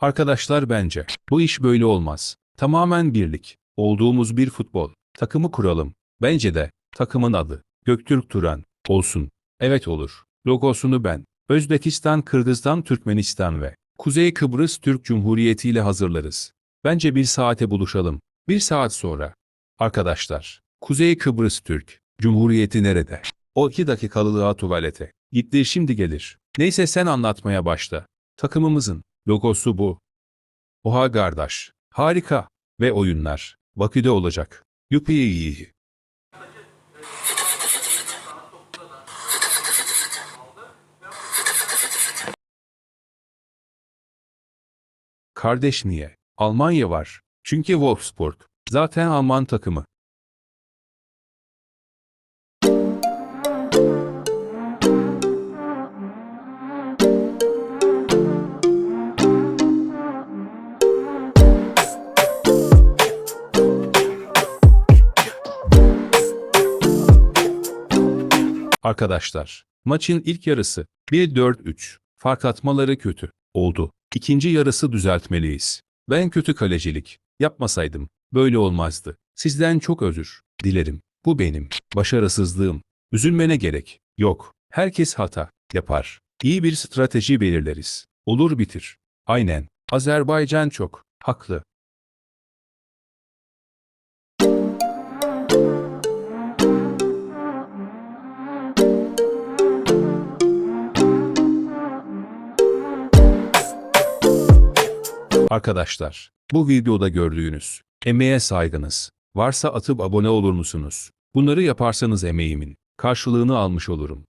Arkadaşlar bence bu iş böyle olmaz. Tamamen birlik. Olduğumuz bir futbol takımı kuralım. Bence de takımın adı Göktürk Turan olsun. Evet olur. Logosunu ben Özbekistan, Kırgızistan, Türkmenistan ve Kuzey Kıbrıs Türk Cumhuriyeti ile hazırlarız. Bence bir saate buluşalım. Bir saat sonra. Arkadaşlar, Kuzey Kıbrıs Türk Cumhuriyeti nerede? O iki dakikalılığa tuvalete. Gitti şimdi gelir. Neyse sen anlatmaya başla. Takımımızın logosu bu. Oha kardeş. Harika. Ve oyunlar. Bakü'de olacak. Yupi iyi. Kardeş niye? Almanya var. Çünkü Wolfsburg. Zaten Alman takımı. Arkadaşlar, maçın ilk yarısı 1-4-3. Fark atmaları kötü oldu. İkinci yarısı düzeltmeliyiz. Ben kötü kalecilik yapmasaydım böyle olmazdı. Sizden çok özür dilerim. Bu benim başarısızlığım. Üzülmene gerek yok. Herkes hata yapar. İyi bir strateji belirleriz. Olur bitir. Aynen. Azerbaycan çok haklı. Arkadaşlar, bu videoda gördüğünüz emeğe saygınız varsa atıp abone olur musunuz? Bunları yaparsanız emeğimin karşılığını almış olurum.